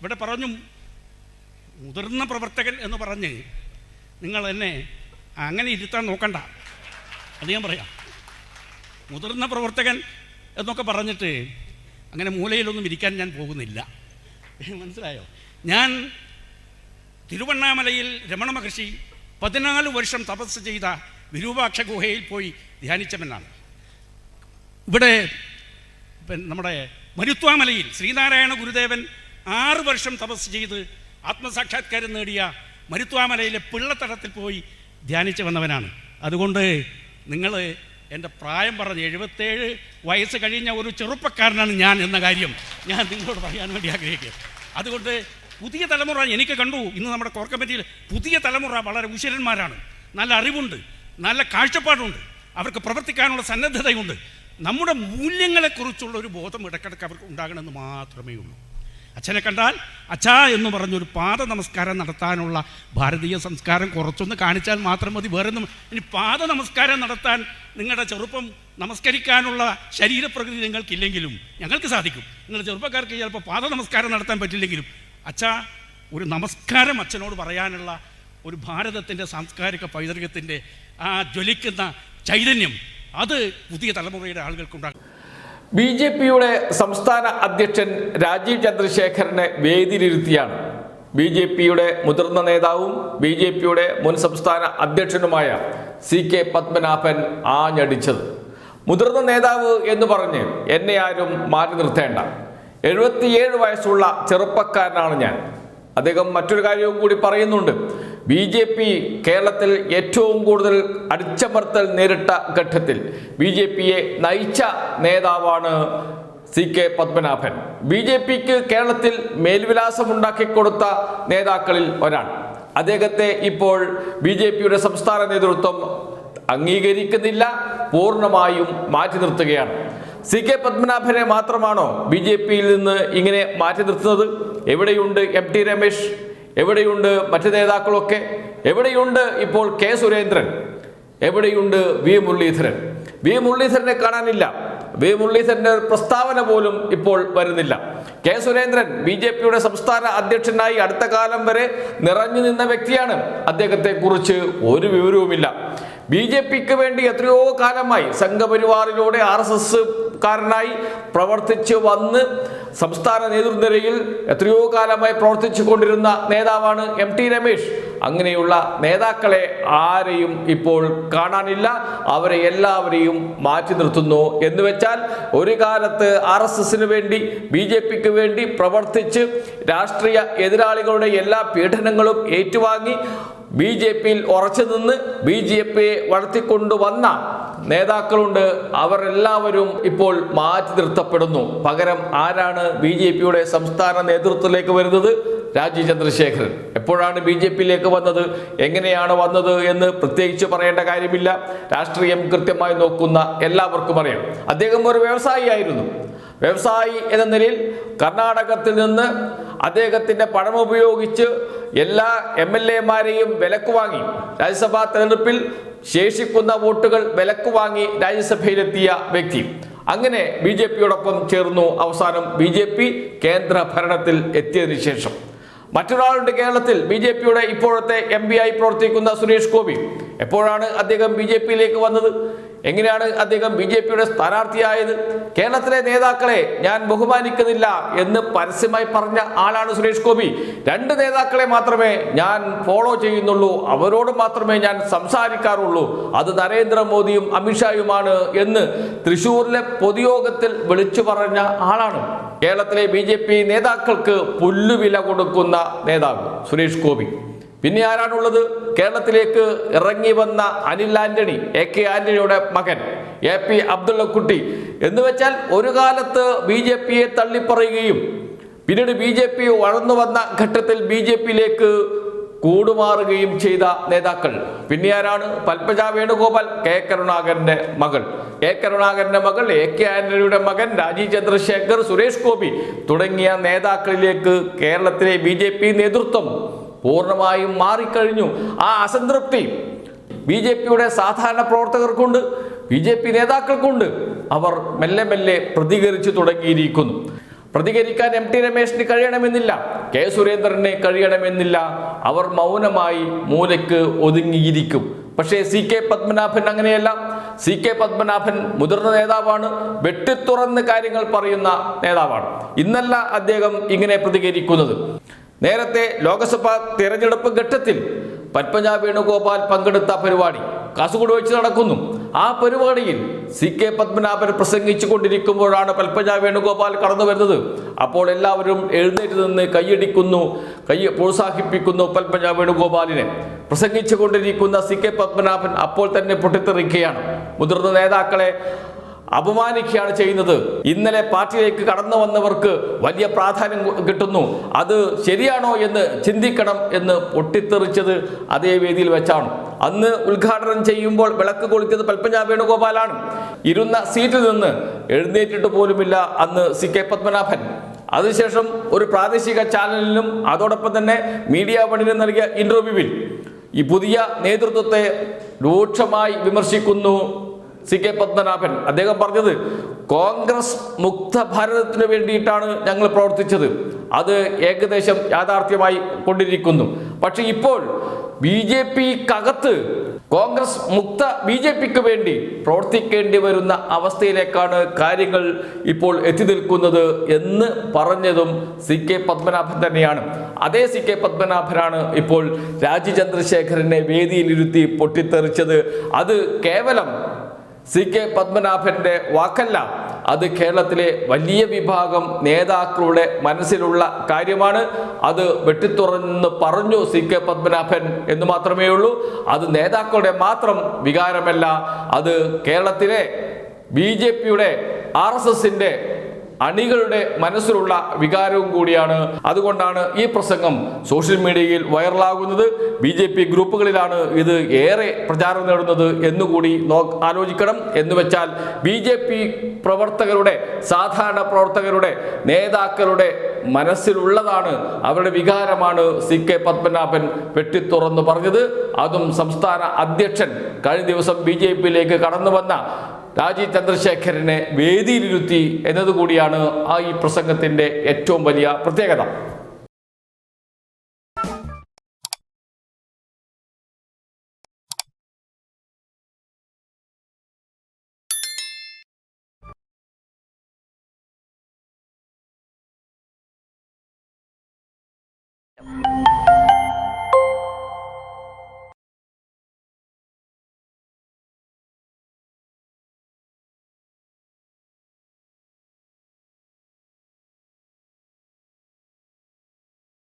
ഇവിടെ പറഞ്ഞു മുതിർന്ന പ്രവർത്തകൻ എന്ന് പറഞ്ഞ് നിങ്ങൾ എന്നെ അങ്ങനെ ഇരുത്താൻ നോക്കണ്ട. അത് ഞാൻ പറയാം. മുതിർന്ന പ്രവർത്തകൻ എന്നൊക്കെ പറഞ്ഞിട്ട് അങ്ങനെ മൂലയിലൊന്നും ഇരിക്കാൻ ഞാൻ പോകുന്നില്ല. മനസ്സിലായോ? ഞാൻ തിരുവണ്ണാമലയിൽ രമണ മഹർഷി പതിനാല് വർഷം തപസ് ചെയ്ത വിരൂപാക്ഷ ഗുഹയിൽ പോയി ധ്യാനിച്ചവനാണ്. ഇവിടെ നമ്മുടെ മരുത്വാമലയിൽ ശ്രീനാരായണ ഗുരുദേവൻ ആറ് വർഷം തപസ് ചെയ്ത് ആത്മസാക്ഷാത്കാരം നേടിയ മരുത്വാമലയിലെ പിള്ളത്തടത്തിൽ പോയി ധ്യാനിച്ചു വന്നവനാണ്. അതുകൊണ്ട് നിങ്ങൾ എന്റെ പ്രായം പറഞ്ഞ് എഴുപത്തേഴ് വയസ്സ് കഴിഞ്ഞ ഒരു ചെറുപ്പക്കാരനാണ് ഞാൻ എന്ന കാര്യം ഞാൻ നിങ്ങളോട് പറയാൻ വേണ്ടി ആഗ്രഹിക്കുക. അതുകൊണ്ട് പുതിയ തലമുറ എനിക്ക് കണ്ടു. ഇന്ന് നമ്മുടെ കോർ കമ്മിറ്റിയിൽ പുതിയ തലമുറ വളരെ ഉശിരന്മാരാണ് നല്ല അറിവുണ്ട് നല്ല കാഴ്ചപ്പാടുണ്ട്. അവർക്ക് പ്രവർത്തിക്കാനുള്ള സന്നദ്ധതയുണ്ട്. നമ്മുടെ മൂല്യങ്ങളെക്കുറിച്ചുള്ള ഒരു ബോധം ഇടക്കിടക്ക് അവർക്ക് ഉണ്ടാകണമെന്ന് മാത്രമേ ഉള്ളൂ. അച്ഛനെ കണ്ടാൽ അച്ഛാ എന്ന് പറഞ്ഞൊരു പാദ നമസ്കാരം നടത്താനുള്ള ഭാരതീയ സംസ്കാരം കുറച്ചൊന്ന് കാണിച്ചാൽ മാത്രം മതി. വേറെ ഇനി പാദ നമസ്കാരം നടത്താൻ നിങ്ങളുടെ ചെറുപ്പം നമസ്കരിക്കാനുള്ള ശരീരപ്രകൃതി നിങ്ങൾക്കില്ലെങ്കിലും ഞങ്ങൾക്ക് സാധിക്കും. നിങ്ങളുടെ ചെറുപ്പക്കാർക്ക് ചിലപ്പോൾ പാദ നമസ്കാരം നടത്താൻ പറ്റില്ലെങ്കിലും അച്ഛാ ഒരു നമസ്കാരം അച്ഛനോട് പറയാനുള്ള ഒരു ഭാരതത്തിന്റെ സാംസ്കാരിക പൈതൃകത്തിന്റെ ആ ജ്വലിക്കുന്ന ചൈതന്യം അത് പുതിയ തലമുറയുടെ ആളുകൾക്കുണ്ടാകും ബി ജെ പിയുടെ സംസ്ഥാന അധ്യക്ഷൻ രാജീവ് ചന്ദ്രശേഖരനെ വേദിയിലിരുത്തിയാണ്. ബി ജെ പിയുടെ മുതിർന്ന നേതാവും ബി ജെ പിയുടെ മുൻ സംസ്ഥാന അധ്യക്ഷനുമായ സി കെ പത്മനാഭൻ ആഞ്ഞടിച്ചത്. മുതിർന്ന നേതാവ് എന്ന് പറഞ്ഞ് എന്നെ ആരും മാറ്റി നിർത്തേണ്ട. എഴുപത്തിയേഴ് വയസ്സുള്ള ചെറുപ്പക്കാരനാണ് ഞാൻ. അദ്ദേഹം മറ്റൊരു കാര്യവും കൂടി പറയുന്നുണ്ട്. ബി ജെ പി കേരളത്തിൽ ഏറ്റവും കൂടുതൽ അടിച്ചമർത്തൽ നേരിട്ട ഘട്ടത്തിൽ ബി ജെ പിയെ നയിച്ച നേതാവാണ് C K Padmanabhan. B J പിക്ക് കേരളത്തിൽ കൊടുത്ത നേതാക്കളിൽ ഒരാൾ. അദ്ദേഹത്തെ ഇപ്പോൾ ബി ജെ പിയുടെ സംസ്ഥാന നേതൃത്വം അംഗീകരിക്കുന്നില്ല പൂർണമായും മാറ്റി നിർത്തുകയാണ്. സി കെ പത്മനാഭനെ മാത്രമാണോ ബി ജെ പിയിൽ നിന്ന് ഇങ്ങനെ മാറ്റി നിർത്തുന്നത്? എവിടെയുണ്ട് എം ടി രമേശ്? എവിടെയുണ്ട് മറ്റു നേതാക്കളൊക്കെ? എവിടെയുണ്ട് ഇപ്പോൾ കെ സുരേന്ദ്രൻ? എവിടെയുണ്ട് വി മുരളീധരൻ? വി മുരളീധരനെ കാണാനില്ല. വി മുരളീധരന്റെ പ്രസ്താവന പോലും ഇപ്പോൾ വരുന്നില്ല. കെ സുരേന്ദ്രൻ ബി ജെ പിയുടെ സംസ്ഥാന അധ്യക്ഷനായി അടുത്ത കാലം വരെ നിറഞ്ഞു നിന്ന വ്യക്തിയാണ്. അദ്ദേഹത്തെ കുറിച്ച് ഒരു വിവരവുമില്ല. ബി ജെ പിക്ക് വേണ്ടി എത്രയോ കാലമായി സംഘപരിവാറിലൂടെ ആർ എസ് എസ് കാരനായി പ്രവർത്തിച്ച് വന്ന് സംസ്ഥാന നേതൃനിരയിൽ എത്രയോ കാലമായി പ്രവർത്തിച്ചു കൊണ്ടിരുന്ന നേതാവാണ് എം ടി രമേശ്. അങ്ങനെയുള്ള നേതാക്കളെ ആരെയും ഇപ്പോൾ കാണാനില്ല. അവരെ എല്ലാവരെയും മാറ്റി നിർത്തുന്നു എന്ന് വെച്ചാൽ ഒരു കാലത്ത് ആർ എസ് എസിന് വേണ്ടി ബി ജെ പിക്ക് വേണ്ടി പ്രവർത്തിച്ച് രാഷ്ട്രീയ എതിരാളികളുടെ എല്ലാ പീഡനങ്ങളും ഏറ്റുവാങ്ങി ബി ജെ പിയിൽ ഉറച്ചു നിന്ന് ബി ജെ പിയെ വളർത്തിക്കൊണ്ടുവന്ന നേതാക്കളുണ്ട്. അവരെല്ലാവരും ഇപ്പോൾ മാറ്റി നിർത്തപ്പെടുന്നു. പകരം ആരാണ് ബി ജെ പിയുടെ സംസ്ഥാന നേതൃത്വത്തിലേക്ക് വരുന്നത്? രാജീവ് ചന്ദ്രശേഖരൻ. എപ്പോഴാണ് ബി ജെ പിയിലേക്ക് വന്നത്? എങ്ങനെയാണ് വന്നത് എന്ന് പ്രത്യേകിച്ച് പറയേണ്ട കാര്യമില്ല. രാഷ്ട്രീയം കൃത്യമായി നോക്കുന്ന എല്ലാവർക്കും അറിയാം. അദ്ദേഹം ഒരു വ്യവസായിയായിരുന്നു വ്യവസായി എന്ന നിലയിൽ കർണാടകത്തിൽ നിന്ന് അദ്ദേഹത്തിന്റെ പണം ഉപയോഗിച്ച് എല്ലാ എം എൽ എമാരെയും വിലക്ക് വാങ്ങി. രാജ്യസഭാ തെരഞ്ഞെടുപ്പിൽ ശേഷിക്കുന്ന വോട്ടുകൾ വിലക്ക് വാങ്ങി രാജ്യസഭയിലെത്തിയ വ്യക്തി. അങ്ങനെ ബി ജെ പിയോടൊപ്പം ചേർന്നു അവസാനം ബി ജെ പി കേന്ദ്ര ഭരണത്തിൽ എത്തിയതിനു ശേഷം. മറ്റൊരാളുണ്ട് കേരളത്തിൽ ബി ജെ പിയുടെ ഇപ്പോഴത്തെ എം പി ആയി പ്രവർത്തിക്കുന്ന സുരേഷ് ഗോപി. എപ്പോഴാണ് അദ്ദേഹം ബി ജെ പിയിലേക്ക് വന്നത്? എങ്ങനെയാണ് അദ്ദേഹം ബി ജെ പിയുടെ സ്ഥാനാർത്ഥിയായത്? കേരളത്തിലെ നേതാക്കളെ ഞാൻ ബഹുമാനിക്കുന്നില്ല എന്ന് പരസ്യമായി പറഞ്ഞ ആളാണ് സുരേഷ് ഗോപി. രണ്ട് നേതാക്കളെ മാത്രമേ ഞാൻ ഫോളോ ചെയ്യുന്നുള്ളൂ. അവരോട് മാത്രമേ ഞാൻ സംസാരിക്കാറുള്ളൂ. അത് നരേന്ദ്രമോദിയും അമിത്ഷായുമാണ് എന്ന് തൃശൂരിലെ പൊതുയോഗത്തിൽ വിളിച്ചു പറഞ്ഞ ആളാണ്. കേരളത്തിലെ ബി നേതാക്കൾക്ക് പുല്ലുവില കൊടുക്കുന്ന നേതാവ് സുരേഷ് ഗോപി. പിന്നെ ആരാണുള്ളത്? കേരളത്തിലേക്ക് ഇറങ്ങി വന്ന അനിൽ ആന്റണി എ കെ ആന്റണിയുടെ മകൻ എ പി അബ്ദുള്ളക്കുട്ടി. എന്ന് വെച്ചാൽ ഒരു കാലത്ത് ബി ജെ പിയെ തള്ളിപ്പറയുകയും പിന്നീട് ബി ജെ പി വളർന്നു വന്ന ഘട്ടത്തിൽ ബി ജെ പിയിലേക്ക് കൂടുമാറുകയും ചെയ്ത നേതാക്കൾ. പിന്നെ ആരാണ്? പൽപ്പജ വേണുഗോപാൽ കെ കരുണാകരന്റെ മകൾ. കെ കരുണാകരന്റെ മകൾ എ കെ ആന്റണിയുടെ മകൻ രാജീവ് ചന്ദ്രശേഖർ സുരേഷ് ഗോപി തുടങ്ങിയ നേതാക്കളിലേക്ക് കേരളത്തിലെ ബി നേതൃത്വം പൂർണമായും മാറിക്കഴിഞ്ഞു. ആ അസംതൃപ്തി ബി ജെ പിയുടെ സാധാരണ പ്രവർത്തകർക്കുണ്ട് ബി ജെ പി നേതാക്കൾക്കുണ്ട്. അവർ മെല്ലെ മെല്ലെ പ്രതികരിച്ചു തുടങ്ങിയിരിക്കുന്നു. പ്രതികരിക്കാൻ എം ടി രമേശിന് കഴിയണമെന്നില്ല കെ സുരേന്ദ്രന് കഴിയണമെന്നില്ല. അവർ മൗനമായി മൂലയ്ക്ക് ഒതുങ്ങിയിരിക്കും. പക്ഷേ സി കെ പത്മനാഭൻ അങ്ങനെയല്ല. സി കെ പത്മനാഭൻ മുതിർന്ന നേതാവാണ് വെട്ടിത്തുറന്ന് കാര്യങ്ങൾ പറയുന്ന നേതാവാണ്. ഇന്നല്ല അദ്ദേഹം ഇങ്ങനെ പ്രതികരിക്കുന്നത്. നേരത്തെ ലോക്സഭാ തിരഞ്ഞെടുപ്പ് ഘട്ടത്തിൽ പത്മജ വേണുഗോപാൽ പങ്കെടുത്ത പരിപാടി കാസർഗോഡ് വെച്ച് നടക്കുന്നു. ആ പരിപാടിയിൽ സി കെ പത്മനാഭൻ പ്രസംഗിച്ചു കൊണ്ടിരിക്കുമ്പോഴാണ് പത്മജ വേണുഗോപാൽ കടന്നു വരുന്നത് അപ്പോൾ എല്ലാവരും എഴുന്നേറ്റ് നിന്ന് കൈയടിക്കുന്നു കൈ പ്രോത്സാഹിപ്പിക്കുന്നു പത്മജ വേണുഗോപാലിനെ. പ്രസംഗിച്ചു കൊണ്ടിരിക്കുന്ന സി കെ പത്മനാഭൻ അപ്പോൾ തന്നെ പൊട്ടിത്തെറിക്കുകയാണ്. മുതിർന്ന നേതാക്കളെ അപമാനിക്കുകയാണ് ചെയ്യുന്നത്. ഇന്നലെ പാർട്ടിയിലേക്ക് കടന്നു വന്നവർക്ക് വലിയ പ്രാധാന്യം കിട്ടുന്നു. അത് ശരിയാണോ എന്ന് ചിന്തിക്കണം എന്ന് പൊട്ടിത്തെറിച്ചത് അതേ വേദിയിൽ വെച്ചാണ്. അന്ന് ഉദ്ഘാടനം ചെയ്യുമ്പോൾ വിളക്ക് കൊളുത്തിയത് പൽപ്പഞ്ച വേണുഗോപാലാണ്. ഇരുന്ന സീറ്റിൽ നിന്ന് എഴുന്നേറ്റിട്ട് പോലുമില്ല അന്ന് സി കെ പത്മനാഭൻ. അതിനുശേഷം ഒരു പ്രാദേശിക ചാനലിലും അതോടൊപ്പം തന്നെ മീഡിയ വണിന് നൽകിയ ഇന്റർവ്യൂവിൽ ഈ പുതിയ നേതൃത്വത്തെ രൂക്ഷമായി വിമർശിക്കുന്നു സി കെ പത്മനാഭൻ. അദ്ദേഹം പറഞ്ഞത് കോൺഗ്രസ് മുക്ത ഭാരതത്തിന് വേണ്ടിയിട്ടാണ് ഞങ്ങൾ പ്രവർത്തിച്ചത്. അത് ഏകദേശം യാഥാർത്ഥ്യമായി കൊണ്ടിരിക്കുന്നു. പക്ഷെ ഇപ്പോൾ ബി ജെ പിക്കകത്ത് കോൺഗ്രസ് മുക്ത ബി ജെ പിക്ക് വേണ്ടി പ്രവർത്തിക്കേണ്ടി വരുന്ന അവസ്ഥയിലേക്കാണ് കാര്യങ്ങൾ ഇപ്പോൾ എത്തി നിൽക്കുന്നത് എന്ന് പറഞ്ഞതും സി കെ പത്മനാഭൻ തന്നെയാണ്. അതേ സി കെ പത്മനാഭനാണ് ഇപ്പോൾ രാജി ചന്ദ്രശേഖരനെ വേദിയിലിരുത്തി പൊട്ടിത്തെറിച്ചത്. അത് കേവലം സി കെ പത്മനാഭന്റെ വാക്കല്ല. അത് കേരളത്തിലെ വലിയ വിഭാഗം നേതാക്കളുടെ മനസ്സിലുള്ള കാര്യമാണ്. അത് വെട്ടിത്തുറന്ന് പറഞ്ഞു സി കെ പത്മനാഭൻ എന്ന് മാത്രമേ ഉള്ളൂ. അത് നേതാക്കളുടെ മാത്രം വികാരമല്ല. അത് കേരളത്തിലെ ബി ജെ പിയുടെ ആർ എസ് എസിന്റെ അണികളുടെ മനസ്സിലുള്ള വികാരവും കൂടിയാണ്. അതുകൊണ്ടാണ് ഈ പ്രസംഗം സോഷ്യൽ മീഡിയയിൽ വൈറലാകുന്നത്. ബി ജെ പി ഗ്രൂപ്പുകളിലാണ് ഇത് ഏറെ പ്രചാരം നേടുന്നത് എന്നുകൂടി ആലോചിക്കണം. എന്ന് വെച്ചാൽ ബി ജെ പി പ്രവർത്തകരുടെ സാധാരണ പ്രവർത്തകരുടെ നേതാക്കളുടെ മനസ്സിലുള്ളതാണ്. അവരുടെ വികാരമാണ് സി കെ പത്മനാഭൻ വെട്ടിത്തുറന്ന് പറഞ്ഞത്. അതും സംസ്ഥാന അധ്യക്ഷൻ കഴിഞ്ഞ ദിവസം ബി ജെ പിയിലേക്ക് കടന്നു വന്ന രാജീവ് ചന്ദ്രശേഖരനെ വേദിയിലിരുത്തി എന്നതുകൂടിയാണ് ആ ഈ പ്രസംഗത്തിന്റെ ഏറ്റവും വലിയ പ്രത്യേകത.